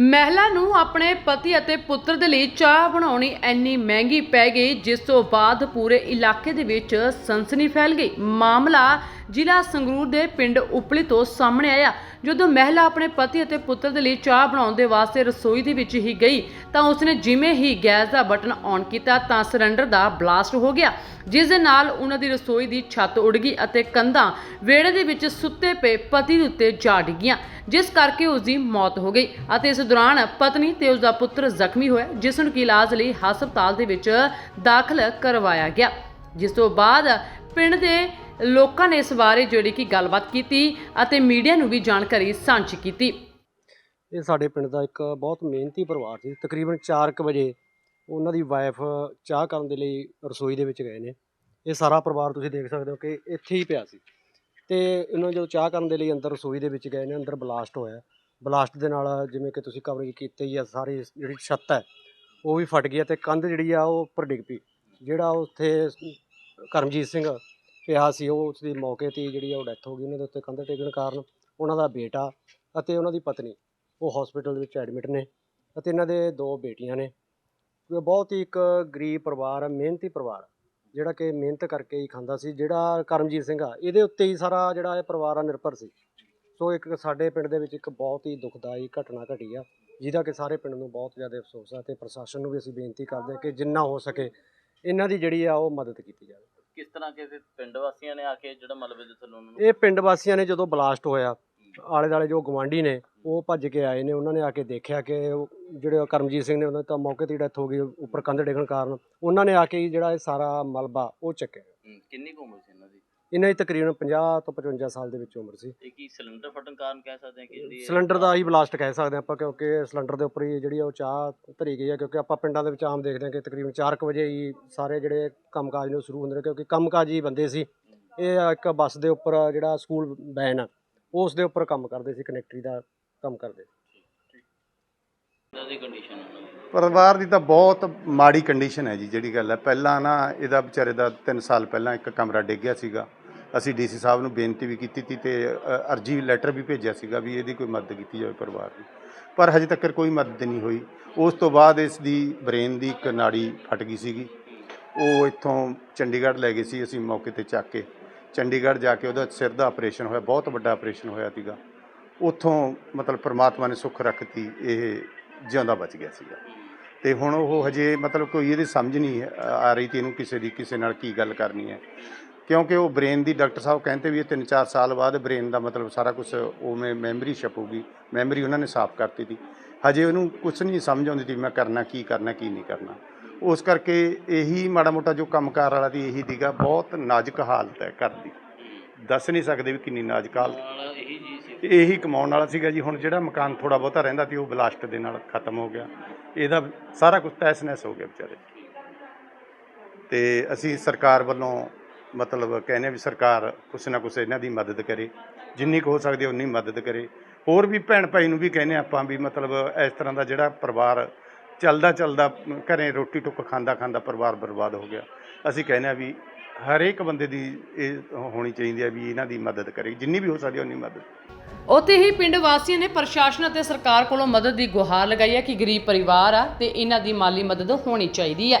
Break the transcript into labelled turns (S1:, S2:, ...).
S1: ਮਹਿਲਾ ਨੂੰ ਆਪਣੇ ਪਤੀ ਅਤੇ ਪੁੱਤਰ ਦੇ ਲਈ ਚਾਹ ਬਣਾਉਣੀ ਇੰਨੀ ਮਹਿੰਗੀ ਪੈ ਗਈ, ਜਿਸ ਤੋਂ ਬਾਅਦ ਪੂਰੇ ਇਲਾਕੇ ਦੇ ਵਿੱਚ ਸਨਸਨੀ ਫੈਲ ਗਈ। ਮਾਮਲਾ ਜ਼ਿਲ੍ਹਾ ਸੰਗਰੂਰ ਦੇ ਪਿੰਡ ਉਪਲੀ ਤੋਂ ਸਾਹਮਣੇ ਆਇਆ। ਜਦੋਂ ਮਹਿਲਾ ਆਪਣੇ ਪਤੀ ਅਤੇ ਪੁੱਤਰ ਦੇ ਲਈ ਚਾਹ ਬਣਾਉਣ ਦੇ ਵਾਸਤੇ ਰਸੋਈ ਦੇ ਵਿੱਚ ਹੀ ਗਈ, ਤਾਂ ਉਸਨੇ ਜਿਵੇਂ ਹੀ ਗੈਸ ਦਾ ਬਟਨ ਔਨ ਕੀਤਾ, ਤਾਂ ਸਿਲੰਡਰ ਦਾ ਬਲਾਸਟ ਹੋ ਗਿਆ, ਜਿਸ ਦੇ ਨਾਲ ਉਹਨਾਂ ਦੀ ਰਸੋਈ ਦੀ ਛੱਤ ਉੱਡ ਗਈ ਅਤੇ ਕੰਧਾਂ ਵਿਹੜੇ ਦੇ ਵਿੱਚ ਸੁੱਤੇ ਪਏ ਪਤੀ ਦੇ ਉੱਤੇ ਜਾ ਡਿੱਗੀਆਂ, ਜਿਸ ਕਰਕੇ ਉਸ ਦੀ ਮੌਤ ਹੋ ਗਈ ਅਤੇ ਇਸ ਦੌਰਾਨ ਪਤਨੀ ਤੇ ਉਸ ਦਾ ਪੁੱਤਰ ਜ਼ਖਮੀ ਹੋਇਆ ਜਿਸ ਨੂੰ ਕਿ ਇਲਾਜ ਲਈ ਹਸਪਤਾਲ ਦੇ ਵਿੱਚ ਦਾਖਲ ਕਰਵਾਇਆ ਗਿਆ। ਜਿਸ ਤੋਂ ਬਾਅਦ ਪਿੰਡ ਦੇ ਲੋਕਾਂ ਨੇ ਇਸ ਬਾਰੇ ਜਿਹੜੀ ਕਿ ਗੱਲਬਾਤ ਕੀਤੀ ਅਤੇ ਮੀਡੀਆ ਨੂੰ ਵੀ ਜਾਣਕਾਰੀ ਸਾਂਝੀ ਕੀਤੀ।
S2: ਇਹ ਸਾਡੇ ਪਿੰਡ ਦਾ ਇੱਕ ਬਹੁਤ ਮਿਹਨਤੀ ਪਰਿਵਾਰ ਸੀ। ਤਕਰੀਬਨ 4:00 ਵਜੇ ਉਹਨਾਂ ਦੀ ਵਾਈਫ ਚਾਹ ਕਰਨ ਦੇ ਲਈ ਰਸੋਈ ਦੇ ਵਿੱਚ ਗਏ ਨੇ। ਇਹ ਸਾਰਾ ਪਰਿਵਾਰ ਤੁਸੀਂ ਦੇਖ ਸਕਦੇ ਹੋ ਕਿ ਇੱਥੇ ਹੀ ਪਿਆ ਸੀ। ਤੇ ਇਹਨਾਂ ਜਦੋਂ ਚਾਹ ਕਰਨ ਦੇ ਲਈ ਅੰਦਰ ਰਸੋਈ ਦੇ ਵਿੱਚ ਗਏ ਨੇ, ਅੰਦਰ ਬਲਾਸਟ ਹੋਇਆ। ਬਲਾਸਟ ਦੇ ਨਾਲ ਜਿਵੇਂ ਕਿ ਤੁਸੀਂ ਕਵਰੇਜ ਕੀਤੀ ਹੀ ਆ, ਸਾਰੀ ਜਿਹੜੀ ਛੱਤ ਹੈ, ਉਹ ਵੀ ਫਟ ਗਈ ਹੈ ਤੇ ਕੰਧ ਜਿਹੜੀ ਆ ਉਹ ਉੱਪਰ ਡਿੱਗ ਪਈ। ਜਿਹੜਾ ਉੱਥੇ ਕਰਮਜੀਤ ਸਿੰਘ ਪਿਆ ਸੀ ਉਹ ਉਸ ਦੀ ਮੌਕੇ ਤੇ ਹੀ ਜਿਹੜੀ ਆ ਉਹ ਡੈਥ ਹੋ ਗਈ ਉਹਨਾਂ ਦੇ ਉੱਤੇ ਕੰਧ ਡਿੱਗਣ ਕਾਰਨ ਉਹਨਾਂ ਦਾ ਬੇਟਾ ਅਤੇ ਉਹਨਾਂ ਦੀ ਪਤਨੀ ਉਹ ਹਸਪੀਟਲ ਵਿੱਚ ਐਡਮਿਟ ਨੇ ਅਤੇ ਇਹਨਾਂ ਦੇ ਦੋ ਬੇਟੀਆਂ ਨੇ। ਬਹੁਤ ਹੀ ਇੱਕ ਗਰੀਬ ਪਰਿਵਾਰ ਹੈ ਮਿਹਨਤੀ ਪਰਿਵਾਰ ਆ, ਜਿਹੜਾ ਕਿ ਮਿਹਨਤ ਕਰਕੇ ਹੀ ਖਾਂਦਾ ਸੀ ਜਿਹੜਾ ਕਰਮਜੀਤ ਸਿੰਘ ਆ ਇਹਦੇ ਉੱਤੇ ਹੀ ਸਾਰਾ ਜਿਹੜਾ ਇਹ ਪਰਿਵਾਰ ਆ ਨਿਰਭਰ ਸੀ। ਸੋ ਇੱਕ ਸਾਡੇ ਪਿੰਡ ਦੇ ਵਿੱਚ ਇੱਕ ਬਹੁਤ ਹੀ ਦੁਖਦਾਈ ਘਟਨਾ ਘਟੀ ਆ ਜਿਹਦਾ ਕਿ ਸਾਰੇ ਪਿੰਡ ਨੂੰ ਬਹੁਤ ਜ਼ਿਆਦਾ ਅਫਸੋਸ ਆ ਤੇ ਪ੍ਰਸ਼ਾਸਨ ਨੂੰ ਵੀ ਅਸੀਂ ਬੇਨਤੀ ਕਰਦੇ ਹਾਂ ਕਿ ਜਿੰਨਾ ਹੋ ਸਕੇ ਇਹਨਾਂ ਦੀ ਜਿਹੜੀ ਆ ਉਹ ਮਦਦ ਕੀਤੀ ਜਾਵੇ।
S3: ਕਿਸ ਤਰ੍ਹਾਂ ਕਿਸੇ ਪਿੰਡ ਵਾਸੀਆਂ ਨੇ ਆ ਕੇ ਜਿਹੜਾ ਮਲਬੇ ਦੇ ਥੱਲੋਂ ਉਹਨਾਂ ਨੂੰ
S2: ਇਹ ਪਿੰਡ ਵਾਸੀਆਂ ਨੇ ਜਦੋਂ ਬਲਾਸਟ ਹੋਇਆ ਆਲੇ ਦਾਲੇ ਜੋ ਗਵਾਂਢੀ ਨੇ ਉਹ ਭੱਜ ਕੇ ਆਏ ਨੇ ਉਹਨਾਂ ਨੇ ਆ ਕੇ ਦੇਖਿਆ ਕਿ ਉਹ ਜਿਹੜੇ ਕਰਮਜੀਤ ਸਿੰਘ ਨੇ ਉਹਨਾਂ ਦੀ ਤਾਂ ਮੌਕੇ ਤੇ ਡੈਥ ਹੋ ਗਈ ਉੱਪਰ ਕੰਧ ਡਿੱਗਣ ਕਾਰਨ ਉਹਨਾਂ ਨੇ ਆ ਕੇ ਜਿਹੜਾ ਇਹ ਸਾਰਾ ਮਲਬਾ ਉਹ ਚੱਕਿਆ।
S3: ਕਿੰਨੀ ਕੁ ਉਮਰ ਸੀ ਇਹਨਾਂ ਦੀ?
S2: ਇਹਨਾਂ ਦੀ ਤਕਰੀਬਨ 50 ਤੋਂ 55 ਸਾਲ ਦੇ ਵਿੱਚ ਉਮਰ ਸੀ।
S3: ਇਹ ਕੀ ਸਿਲੰਡਰ ਫਟਣ ਕਾਰਨ ਕਹਿ ਸਕਦੇ ਹਾਂ ਕਿ
S2: ਸਿਲੰਡਰ ਦਾ ਹੀ ਬਲਾਸਟ ਕਹਿ ਸਕਦੇ ਆਪਾਂ ਕਿਉਂਕਿ ਸਿਲੰਡਰ ਦੇ ਉੱਪਰ ਹੀ ਜਿਹੜੀ ਆ ਉਹ ਚਾਹ ਧਰੀ ਗਈ ਹੈ ਕਿਉਂਕਿ ਆਪਾਂ ਪਿੰਡਾਂ ਦੇ ਵਿੱਚ ਆਮ ਦੇਖਦੇ ਹਾਂ ਕਿ ਤਕਰੀਬਨ 4 ਵਜੇ ਹੀ ਸਾਰੇ ਜਿਹੜੇ ਕੰਮਕਾਜ ਨੇ ਸ਼ੁਰੂ ਹੁੰਦੇ ਨੇ ਕਿਉਂਕਿ ਕੰਮਕਾਜੀ ਬੰਦੇ ਸੀ। ਇਹ ਇੱਕ ਬੱਸ ਦੇ ਉੱਪਰ ਜਿਹੜਾ ਸਕੂਲ ਵੈਨ ਆ ਉਸ ਦੇ ਉੱਪਰ ਕੰਮ ਕਰਦੇ ਸੀ ਕਨੈਕਟਰੀ ਦਾ ਕੰਮ ਕਰਦੇ
S3: ਇਹਨਾਂ ਦੀ ਕੰਡੀਸ਼ਨ ਉਹਨਾਂ ਦੀ?
S4: ਪਰਿਵਾਰ ਦੀ ਤਾਂ ਬਹੁਤ ਮਾੜੀ ਕੰਡੀਸ਼ਨ ਹੈ ਜੀ ਜਿਹੜੀ ਗੱਲ ਹੈ। ਪਹਿਲਾਂ ਨਾ ਇਹਦਾ ਵਿਚਾਰੇ ਦਾ 3 ਸਾਲ ਪਹਿਲਾਂ ਇੱਕ ਕਮਰਾ ਡਿੱਗ ਗਿਆ ਸੀਗਾ। ਅਸੀਂ ਡੀਸੀ ਸਾਹਿਬ ਨੂੰ ਬੇਨਤੀ ਵੀ ਕੀਤੀ ਤੀ ਤੇ ਅ, ਅਰਜੀ ਲੈਟਰ ਵੀ ਭੇਜਿਆ ਸੀਗਾ ਵੀ ਇਹਦੀ ਕੋਈ ਮਦਦ ਕੀਤੀ ਜਾਵੇ ਪਰਿਵਾਰ ਦੀ ਪਰ ਹਜੇ ਤੱਕ ਕੋਈ ਮਦਦ ਨਹੀਂ ਹੋਈ। ਉਸ ਤੋਂ ਬਾਅਦ ਇਸ ਦੀ ਬ੍ਰੇਨ ਦੀ ਇੱਕ ਨਾੜੀ ਫਟ ਗਈ ਸੀਗੀ। ਉਹ ਇੱਥੋਂ ਚੰਡੀਗੜ੍ਹ ਲੈ ਗਏ ਸੀ ਅਸੀਂ ਮੌਕੇ ਤੇ ਚੱਕ ਕੇ। ਚੰਡੀਗੜ੍ਹ ਜਾ ਕੇ ਉਹਦਾ ਸਿਰ ਦਾ ਆਪਰੇਸ਼ਨ ਹੋਇਆ ਬਹੁਤ ਵੱਡਾ ਆਪਰੇਸ਼ਨ ਹੋਇਆ ਸੀਗਾ। ਉੱਥੋਂ ਮਤਲਬ ਪ੍ਰਮਾਤਮਾ ਨੇ ਸੁੱਖ ਰੱਖਤੀ ਇਹ ਜਿਉਂਦਾ ਬਚ ਗਿਆ ਸੀਗਾ। ਤੇ ਹੁਣ ਉਹ ਹਜੇ ਮਤਲਬ ਕੋਈ ਇਹਦੀ ਸਮਝ ਨਹੀਂ ਆ ਆ ਰਹੀ ਤੇ ਇਹਨੂੰ ਕਿਸੇ ਦੀ ਕਿਸੇ ਨਾਲ ਕੀ ਗੱਲ ਕਰਨੀ ਹੈ। ਕਿਉਂਕਿ ਉਹ ਬ੍ਰੇਨ ਦੀ ਡਾਕਟਰ ਸਾਹਿਬ ਕਹਿੰਦੇ ਵੀ ਇਹ 3-4 ਸਾਲ ਬਾਅਦ ਬ੍ਰੇਨ ਦਾ ਮਤਲਬ ਸਾਰਾ ਕੁਝ ਉਵੇਂ ਮੈਮਰੀ ਛਪੂਗੀ, ਮੈਮਰੀ ਉਹਨਾਂ ਨੇ ਸਾਫ਼ ਕਰਤੀ ਸੀ ਹਜੇ ਉਹਨੂੰ ਕੁਝ ਨਹੀਂ ਸਮਝ ਆਉਂਦੀ ਸੀ ਮੈਂ ਕਰਨਾ ਕੀ ਕਰਨਾ, ਕੀ ਨਹੀਂ ਕਰਨਾ। ਉਸ ਕਰਕੇ ਇਹੀ ਮਾੜਾ ਮੋਟਾ ਜੋ ਕੰਮਕਾਰ ਵਾਲਾ ਦੀ ਇਹੀ ਦੀਗਾ, ਬਹੁਤ ਨਾਜ਼ੁਕ ਹਾਲਤ ਹੈ ਘਰ ਦੀ। ਦੱਸ ਨਹੀਂ ਸਕਦੇ ਵੀ ਕਿੰਨੀ ਨਾਜ਼ੁਕ ਹਾਲਤ।
S3: ਇਹੀ
S4: ਕਮਾਉਣ ਵਾਲਾ ਸੀਗਾ ਜੀ, ਹੁਣ ਜਿਹੜਾ ਮਕਾਨ ਥੋੜਾ ਬਹੁਤਾ ਰਹਿੰਦਾ ਸੀ ਉਹ ਬਲਾਸਟ ਦੇ ਨਾਲ ਖਤਮ ਹੋ ਗਿਆ। ਇਹਦਾ ਸਾਰਾ ਕੁਝ ਤਹਿਸ ਨਹਿਸ ਹੋ ਗਿਆ ਵਿਚਾਰੇ। ਤੇ ਅਸੀਂ ਸਰਕਾਰ ਵੱਲੋਂ ਮਤਲਬ ਕਹਿੰਦੇ ਵੀ ਸਰਕਾਰ ਕੁਛ ਨਾ ਕੁਛ ਇਹਨਾਂ ਦੀ ਮਦਦ ਕਰੇ, ਜਿੰਨੀ ਕੁ ਹੋ ਸਕਦੀ ਹੈ ਉਨੀ ਮਦਦ ਕਰੇ। ਹੋਰ ਵੀ ਭੈਣ ਭਾਈ ਨੂੰ ਵੀ ਕਹਿੰਦੇ ਹਾਂ ਆਪਾਂ ਵੀ ਮਤਲਬ ਇਸ ਤਰ੍ਹਾਂ ਦਾ ਜਿਹੜਾ ਪਰਿਵਾਰ ਚੱਲਦਾ ਚੱਲਦਾ ਘਰੇ ਰੋਟੀ ਟੁੱਕ ਖਾਂਦਾ ਖਾਂਦਾ ਪਰਿਵਾਰ ਬਰਬਾਦ ਹੋ ਗਿਆ। ਅਸੀਂ ਕਹਿੰਦੇ ਹਾਂ ਵੀ ਹਰੇਕ ਬੰਦੇ ਦੀ ਇਹ ਹੋਣੀ ਚਾਹੀਦੀ ਹੈ ਵੀ ਇਹਨਾਂ ਦੀ ਮਦਦ ਕਰੇ, ਜਿੰਨੀ ਵੀ ਹੋ ਸਕਦੀ ਹੈ ਉਨੀ ਮਦਦ।
S1: ਉੱਥੇ ਹੀ ਪਿੰਡ ਵਾਸੀਆਂ ਨੇ ਪ੍ਰਸ਼ਾਸਨ ਅਤੇ ਸਰਕਾਰ ਕੋਲੋਂ ਮਦਦ ਦੀ ਗੁਹਾਰ ਲਗਾਈ ਹੈ ਕਿ ਗਰੀਬ ਪਰਿਵਾਰ ਆ ਤੇ ਇਹਨਾਂ ਦੀ ਮਾਲੀ ਮਦਦ ਹੋਣੀ ਚਾਹੀਦੀ ਹੈ।